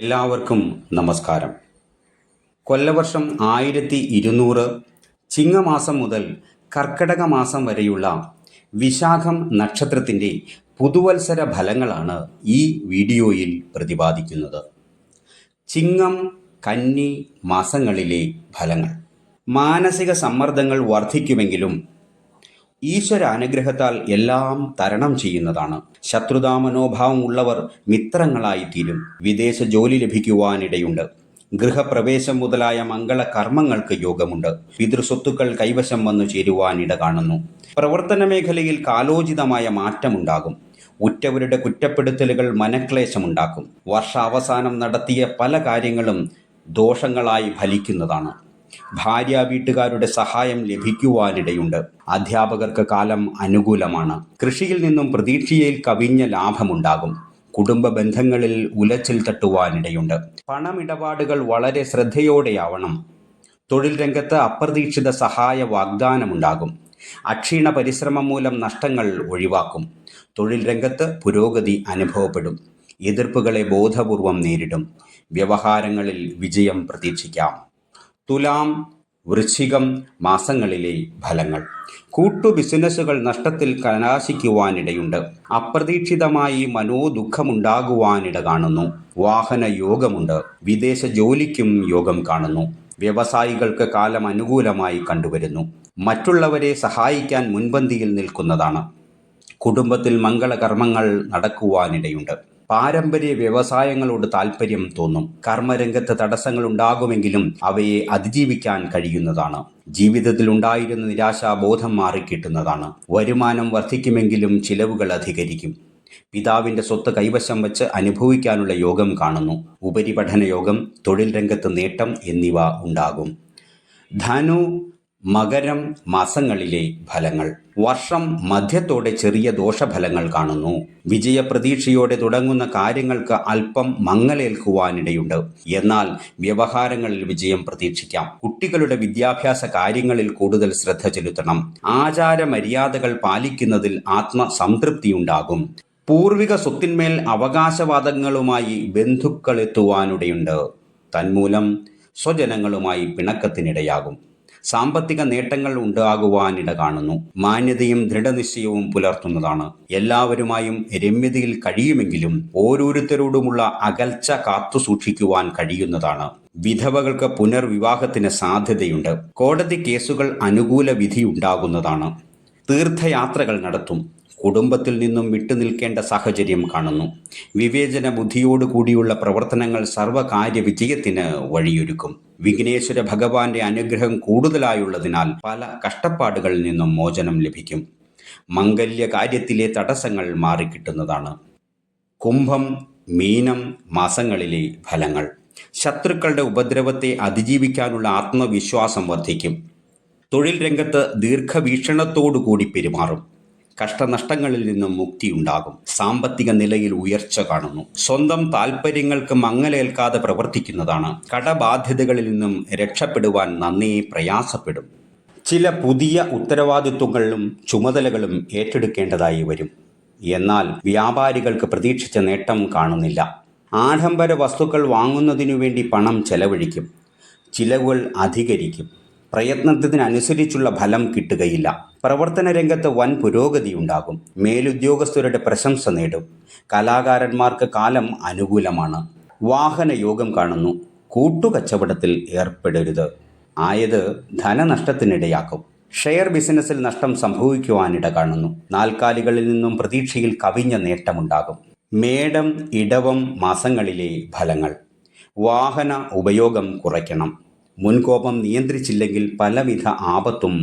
എല്ലാവർക്കും നമസ്കാരം. കൊല്ലവർഷം ആയിരത്തി ഇരുന്നൂറ് ചിങ്ങമാസം മുതൽ കർക്കടക മാസം വരെയുള്ള വിശാഖം നക്ഷത്രത്തിന്റെ പുതുവത്സര ഫലങ്ങളാണ് ഈ വീഡിയോയിൽ പ്രതിപാദിക്കുന്നത്. ചിങ്ങം കന്നി മാസങ്ങളിലെ ഫലങ്ങൾ. മാനസിക സമ്മർദ്ദങ്ങൾ വർദ്ധിക്കുമെങ്കിലും ഈശ്വര അനുഗ്രഹത്താൽ എല്ലാം തരണം ചെയ്യുന്നതാണ്. ശത്രുതാ മനോഭാവം ഉള്ളവർ മിത്രങ്ങളായി തീരും. വിദേശ ജോലി ലഭിക്കുവാനിടയുണ്ട്. ഗൃഹപ്രവേശം മുതലായ മംഗള കർമ്മങ്ങൾക്ക് യോഗമുണ്ട്. പിതൃസ്വത്തുക്കൾ കൈവശം വന്നു ചേരുവാനിട കാണുന്നു. പ്രവർത്തന മേഖലയിൽ കാലോചിതമായ മാറ്റമുണ്ടാകും. ഉറ്റവരുടെ കുറ്റപ്പെടുത്തലുകൾ മനക്ലേശമുണ്ടാക്കും. വർഷാവസാനം നടത്തിയ പല കാര്യങ്ങളും ദോഷങ്ങളായി ഫലിക്കുന്നതാണ്. ഭാര്യ വീട്ടുകാരുടെ സഹായം ലഭിക്കുവാനിടയുണ്ട്. അധ്യാപകർക്ക് കാലം അനുകൂലമാണ്. കൃഷിയിൽ നിന്നും പ്രതീക്ഷയിൽ കവിഞ്ഞ ലാഭമുണ്ടാകും. കുടുംബ ബന്ധങ്ങളിൽ ഉലച്ചിൽ തട്ടുവാനിടയുണ്ട്. പണമിടപാടുകൾ വളരെ ശ്രദ്ധയോടെയാവണം. തൊഴിൽ രംഗത്ത് അപ്രതീക്ഷിത സഹായ വാഗ്ദാനമുണ്ടാകും. അക്ഷീണ പരിശ്രമം മൂലം നഷ്ടങ്ങൾ ഒഴിവാക്കും. തൊഴിൽ രംഗത്ത് പുരോഗതി അനുഭവപ്പെടും. എതിർപ്പുകളെ ബോധപൂർവം നേരിടും. വ്യവഹാരങ്ങളിൽ വിജയം പ്രതീക്ഷിക്കാം. തുലാം വൃശ്ചികം മാസങ്ങളിലെ ഫലങ്ങൾ. കൂട്ടു ബിസിനസ്സുകൾ നഷ്ടത്തിൽ കലാശിക്കുവാനിടയുണ്ട്. അപ്രതീക്ഷിതമായി മനോദുഃഖമുണ്ടാകുവാനിട കാണുന്നു. വാഹന യോഗമുണ്ട്. വിദേശ ജോലിക്കും യോഗം കാണുന്നു. വ്യവസായികൾക്ക് കാലം അനുകൂലമായി കണ്ടുവരുന്നു. മറ്റുള്ളവരെ സഹായിക്കാൻ മുൻപന്തിയിൽ നിൽക്കുന്നതാണ്. കുടുംബത്തിൽ മംഗളകർമ്മങ്ങൾ നടക്കുവാനിടയുണ്ട്. പാരമ്പര്യ വ്യവസായങ്ങളോട് താല്പര്യം തോന്നും. കർമ്മരംഗത്ത് തടസ്സങ്ങൾ ഉണ്ടാകുമെങ്കിലും അവയെ അതിജീവിക്കാൻ കഴിയുന്നതാണ്. ജീവിതത്തിൽ ഉണ്ടായിരുന്ന നിരാശാബോധം മാറിക്കിട്ടുന്നതാണ്. വരുമാനം വർദ്ധിക്കുമെങ്കിലും ചിലവുകൾ അധികരിക്കും. പിതാവിന്റെ സ്വത്ത് കൈവശം വച്ച് അനുഭവിക്കാനുള്ള യോഗം കാണുന്നു. ഉപരിപഠന യോഗം തൊഴിൽ രംഗത്ത് നേട്ടം എന്നിവ ഉണ്ടാകും. ധനു മകരം മാസങ്ങളിലെ ഫലങ്ങൾ. വർഷം മധ്യത്തോടെ ചെറിയ ദോഷഫലങ്ങൾ കാണുന്നു. വിജയപ്രതീക്ഷയോടെ തുടങ്ങുന്ന കാര്യങ്ങൾക്ക് അല്പം മങ്ങലേൽക്കുവാനിടയുണ്ട്. എന്നാൽ വ്യവഹാരങ്ങളിൽ വിജയം പ്രതീക്ഷിക്കാം. കുട്ടികളുടെ വിദ്യാഭ്യാസ കാര്യങ്ങളിൽ കൂടുതൽ ശ്രദ്ധ ചെലുത്തണം. ആചാര മര്യാദകൾ പാലിക്കുന്നതിൽ ആത്മസംതൃപ്തിയുണ്ടാകും. പൂർവിക സ്വത്തിന്മേൽ അവകാശവാദങ്ങളുമായി ബന്ധുക്കളെത്തുവാനിടയുണ്ട്. തന്മൂലം സ്വജനങ്ങളുമായി പിണക്കത്തിനിടയാകും. സാമ്പത്തിക നേട്ടങ്ങൾ ഉണ്ടാകുവാനിട കാണുന്നു. മാന്യതയും ദൃഢനിശ്ചയവും പുലർത്തുന്നതാണ്. എല്ലാവരുമായും രമ്യതയിൽ കഴിയുമെങ്കിലും ഓരോരുത്തരോടുമുള്ള അകൽച്ച കാത്തു സൂക്ഷിക്കുവാൻ കഴിയുന്നതാണ്. വിധവകൾക്ക് പുനർവിവാഹത്തിന് സാധ്യതയുണ്ട്. കോടതി കേസുകൾ അനുകൂല വിധി ഉണ്ടാകുന്നതാണ്. തീർത്ഥയാത്രകൾ നടത്തും. കുടുംബത്തിൽ നിന്നും വിട്ടുനിൽക്കേണ്ട സാഹചര്യം കാണുന്നു. വിവേചന ബുദ്ധിയോടുകൂടിയുള്ള പ്രവർത്തനങ്ങൾ സർവകാര്യ വിജയത്തിന് വഴിയൊരുക്കും. വിഘ്നേശ്വര ഭഗവാന്റെ അനുഗ്രഹം കൂടുതലായുള്ളതിനാൽ പല കഷ്ടപ്പാടുകളിൽ നിന്നും മോചനം ലഭിക്കും. മംഗല്യ കാര്യത്തിലെ തടസ്സങ്ങൾ മാറിക്കിട്ടുന്നതാണ്. കുംഭം മീനം മാസങ്ങളിലെ ഫലങ്ങൾ. ശത്രുക്കളുടെ ഉപദ്രവത്തെ അതിജീവിക്കാനുള്ള ആത്മവിശ്വാസം വർദ്ധിക്കും. തൊഴിൽ രംഗത്ത് ദീർഘവീക്ഷണത്തോടുകൂടി പെരുമാറും. കഷ്ടനഷ്ടങ്ങളിൽ നിന്നും മുക്തിയുണ്ടാകും. സാമ്പത്തിക നിലയിൽ ഉയർച്ച കാണുന്നു. സ്വന്തം താൽപ്പര്യങ്ങൾക്ക് മങ്ങലേൽക്കാതെ പ്രവർത്തിക്കുന്നതാണ്. കടബാധ്യതകളിൽ നിന്നും രക്ഷപ്പെടുവാൻ നന്നേ പ്രയാസപ്പെടും. ചില പുതിയ ഉത്തരവാദിത്വങ്ങളും ചുമതലകളും ഏറ്റെടുക്കേണ്ടതായി വരും. എന്നാൽ വ്യാപാരികൾക്ക് പ്രതീക്ഷിച്ച നേട്ടം കാണുന്നില്ല. ആഡംബര വസ്തുക്കൾ വാങ്ങുന്നതിനു വേണ്ടി പണം ചെലവഴിക്കും. ചിലവുകൾ അധികരിക്കും. പ്രയത്നത്തിനനുസരിച്ചുള്ള ഫലം കിട്ടുകയില്ല. പ്രവർത്തന രംഗത്ത് വൻ പുരോഗതി ഉണ്ടാകും മേലുദ്യോഗസ്ഥരുടെ പ്രശംസ നേടും. കലാകാരന്മാർക്ക് കാലം അനുകൂലമാണ്. വാഹന യോഗം കാണുന്നു. കൂട്ടുകച്ചവടത്തിൽ ഏർപ്പെടരുത്. ആയത് ധനനഷ്ടത്തിനിടയാക്കും. ഷെയർ ബിസിനസ്സിൽ നഷ്ടം സംഭവിക്കുവാനിട കാണുന്നു. നാൽക്കാലികളിൽ നിന്നും പ്രതീക്ഷയിൽ കവിഞ്ഞ നേട്ടമുണ്ടാകും. മേടം ഇടവം മാസങ്ങളിലെ ഫലങ്ങൾ. വാഹന ഉപയോഗം കുറയ്ക്കണം. മുൻകോപം നിയന്ത്രിച്ചില്ലെങ്കിൽ പലവിധ ആപത്തും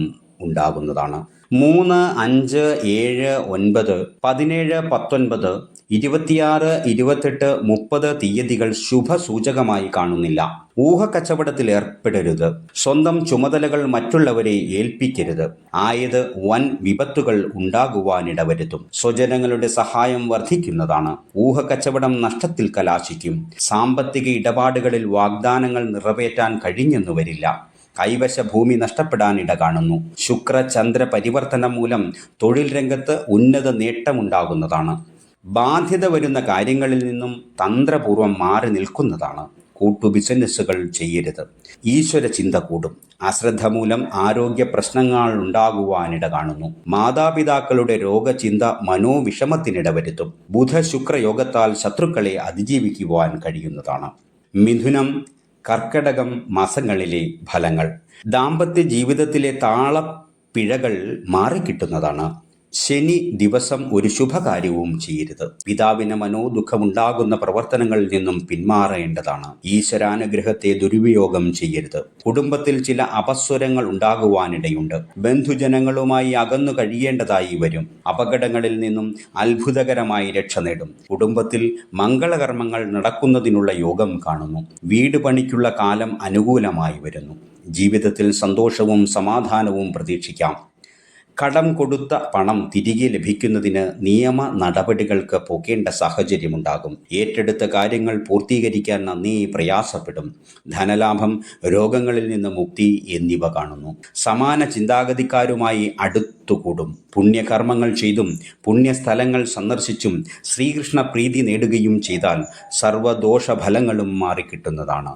ഉണ്ടാകുന്നതാണ്. മൂന്ന് അഞ്ച് ഏഴ് ഒൻപത് പതിനേഴ് പത്തൊൻപത് ഇരുപത്തിയാറ് ഇരുപത്തെട്ട് മുപ്പത് തീയതികൾ ശുഭ സൂചകമായി കാണുന്നില്ല. ഊഹക്കച്ചവടത്തിൽ ഏർപ്പെടരുത്. സ്വന്തം ചുമതലകൾ മറ്റുള്ളവരെ ഏൽപ്പിക്കരുത്. ആയത് വൻ വിപത്തുകൾ ഉണ്ടാകുവാനിടവരുത്തും. സ്വജനങ്ങളുടെ സഹായം വർദ്ധിക്കുന്നതാണ്. ഊഹക്കച്ചവടം നഷ്ടത്തിൽ കലാശിക്കും. സാമ്പത്തിക ഇടപാടുകളിൽ വാഗ്ദാനങ്ങൾ നിറവേറ്റാൻ കഴിഞ്ഞെന്നു വരില്ല. കൈവശ ഭൂമി നഷ്ടപ്പെടാനിട കാണുന്നു ശുക്ര ചന്ദ്ര പരിവർത്തനം മൂലം തൊഴിൽ രംഗത്ത് ഉന്നത നേട്ടമുണ്ടാകുന്നതാണ്. ബാധ്യത വരുന്ന കാര്യങ്ങളിൽ നിന്നും തന്ത്രപൂർവം മാറി നിൽക്കുന്നതാണ്. കൂട്ടു ബിസിനസ്സുകൾ ചെയ്യരുത്. ഈശ്വര ചിന്ത കൂടും. അശ്രദ്ധ മൂലം ആരോഗ്യ പ്രശ്നങ്ങൾ ഉണ്ടാകുവാനിട കാണുന്നു മാതാപിതാക്കളുടെ രോഗചിന്ത മനോവിഷമത്തിനിട വരുത്തും ബുധ ശുക്രയോഗത്താൽ ശത്രുക്കളെ അതിജീവിക്കുവാൻ കഴിയുന്നതാണ്. മിഥുനം കർക്കടകം മാസങ്ങളിലെ ഫലങ്ങൾ. ദാമ്പത്യ ജീവിതത്തിലെ താളപ്പിഴകൾ മാറിക്കിട്ടുന്നതാണ് ശനി ദിവസം ഒരു ശുഭകാര്യവും ചെയ്യരുത്. പിതാവിന് മനോദുഃഖമുണ്ടാകുന്ന പ്രവർത്തനങ്ങളിൽ നിന്നും പിന്മാറേണ്ടതാണ്. ഈശ്വരാനുഗ്രഹത്തെ ദുരുപയോഗം ചെയ്യരുത്. കുടുംബത്തിൽ ചില അപസ്വരങ്ങൾ ഉണ്ടാകുവാനിടയുണ്ട്. ബന്ധുജനങ്ങളുമായി അകന്നു കഴിയേണ്ടതായി വരും. അപകടങ്ങളിൽ നിന്നും അത്ഭുതകരമായി രക്ഷ നേടും. കുടുംബത്തിൽ മംഗളകർമ്മങ്ങൾ നടക്കുന്നതിനുള്ള യോഗം കാണുന്നു. വീട് പണിക്കുള്ള കാലം അനുകൂലമായി വരുന്നു. ജീവിതത്തിൽ സന്തോഷവും സമാധാനവും പ്രതീക്ഷിക്കാം. കടം കൊടുത്ത പണം തിരികെ ലഭിക്കുന്നതിന് നിയമ നടപടികൾക്ക് പോകേണ്ട സാഹചര്യമുണ്ടാകും. ഏറ്റെടുത്ത കാര്യങ്ങൾ പൂർത്തീകരിക്കാൻ നന്നേ പ്രയാസപ്പെടും. ധനലാഭം രോഗങ്ങളിൽ നിന്ന് മുക്തി എന്നിവ കാണുന്നു. സമാന ചിന്താഗതിക്കാരുമായി അടുത്തുകൂടും. പുണ്യകർമ്മങ്ങൾ ചെയ്തും പുണ്യസ്ഥലങ്ങൾ സന്ദർശിച്ചും ശ്രീകൃഷ്ണ പ്രീതി നേടുകയും ചെയ്താൽ സർവദോഷഫലങ്ങളും മാറിക്കിട്ടുന്നതാണ്.